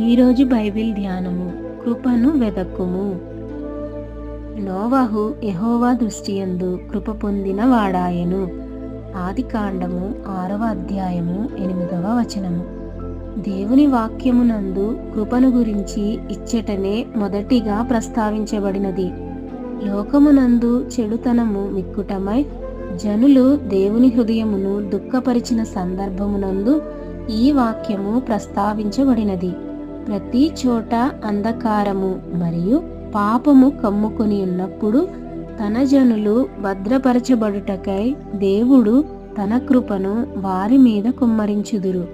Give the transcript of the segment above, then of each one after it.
ఈరోజు బైబిల్ ధ్యానము. కృపను వెదక్కుము. నోవహు దృష్టి దృష్టియందు కృప పొందిన వాడాయను. ఆది కాండము ఆరవ అధ్యాయము ఎనిమిదవ వచనము. దేవుని వాక్యమునందు కృపను గురించి ఇచ్చటనే మొదటిగా ప్రస్తావించబడినది. లోకమునందు చెడుతనము మిక్కుటమై జనులు దేవుని హృదయమును దుఃఖపరిచిన సందర్భమునందు ఈ వాక్యము ప్రస్తావించబడినది. ప్రతి చోట అంధకారము మరియు పాపము కమ్ముకొని ఉన్నప్పుడు తన జనులు భద్రపరచబడుటకై దేవుడు తన కృపను వారి మీద కుమ్మరించుదురు.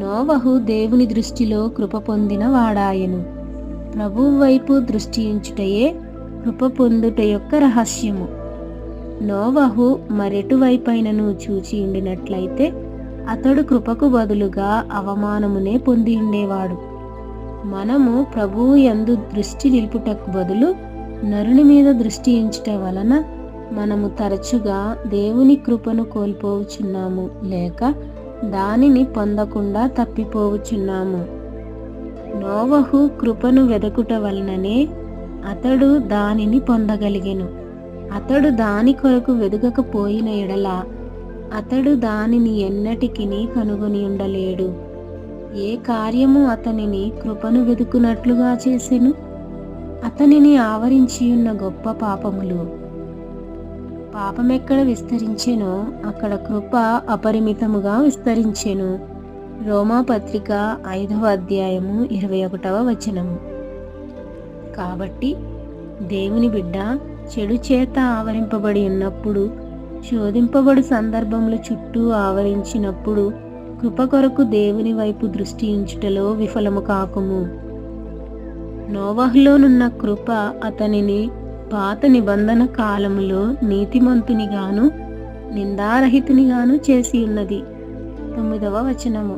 నోవహు దేవుని దృష్టిలో కృప పొందిన వాడాయను. ప్రభువు వైపు దృష్టించుటయే కృప పొందుట యొక్క రహస్యము. నోవహు మరెటువైపైనను చూచి ఉండినట్లయితే అతడు కృపకు బదులుగా అవమానమునే పొంది ఉండేవాడు. మనము ప్రభువు యందు దృష్టి నిలుపుటకు బదులు నరుని మీద దృష్టి ఉంచుట వలన మనము తరచుగా దేవుని కృపను కోల్పోవచ్చున్నాము లేక దానిని పొందకుండా తప్పిపోవచ్చున్నాము నోవహు కృపను వెదకుట వలననే అతడు దానిని పొందగలిగెను. అతడు దాని కొరకు వెదుకకపోయిన ఎడల అతడు దానిని ఎన్నటికిని కనుగొని ఉండలేడు. ఏ కార్యము అతనిని కృపను వెతుకున్నట్లుగా చేసెను? అతనిని ఆవరించి ఉన్న గొప్ప పాపములు. పాపమెక్కడ విస్తరించెనో అక్కడ కృప అపరిమితముగా విస్తరించెను. రోమా పత్రిక ఐదవ అధ్యాయము ఇరవై ఒకటవ వచనము. కాబట్టి దేవుని బిడ్డ చెడు చేత ఆవరింపబడి ఉన్నప్పుడు శోధింపబడు సందర్భములు చుట్టూ ఆవరించినప్పుడు కృప కొరకు దేవుని వైపు దృష్టి ఉంచుటలో విఫలము కాకుము. నోవహులోనున్న కృప అతనిని పాత నిబంధన కాలములో నీతిమంతునిగాను నిందారహితునిగాను చేసి ఉన్నది. తొమ్మిదవ వచనము.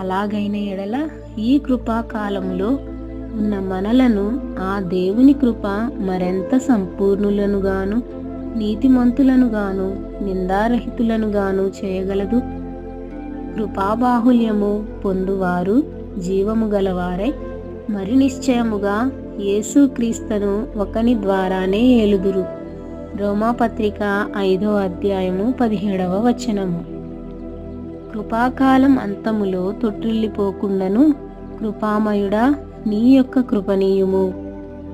అలాగైన ఎడల ఈ కృపాకాలములో ఉన్న మనలను ఆ దేవుని కృప మరెంత సంపూర్ణులనుగాను నీతిమంతులను గాను నిందారహితులను గాను చేయగలదు. కృపాబాహుల్యము పొందువారు జీవము గలవారై. మరి నిశ్చయముగా యేసుక్రీస్తను ఒకని ద్వారానే ఏలుదురు. రోమాపత్రిక ఐదో అధ్యాయము పదిహేడవ వచనము. కృపాకాలం అంతములో తొట్టిల్లిపోకుండాను కృపామయుడా నీ యొక్క కృపనీయుము.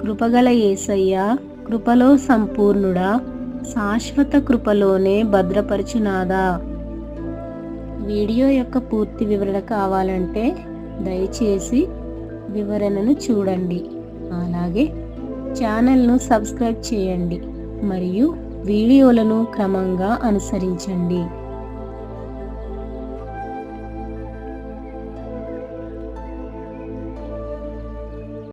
కృపగల యేసయ్య కృపలో సంపూర్ణుడా శాశ్వత కృపలోనే భద్రపరచునాదా? వీడియో యొక్క పూర్తి వివరణ కావాలంటే దయచేసి వివరణను చూడండి. అలాగే ఛానల్ను సబ్స్క్రైబ్ చేయండి మరియు వీడియోలను క్రమంగా అనుసరించండి.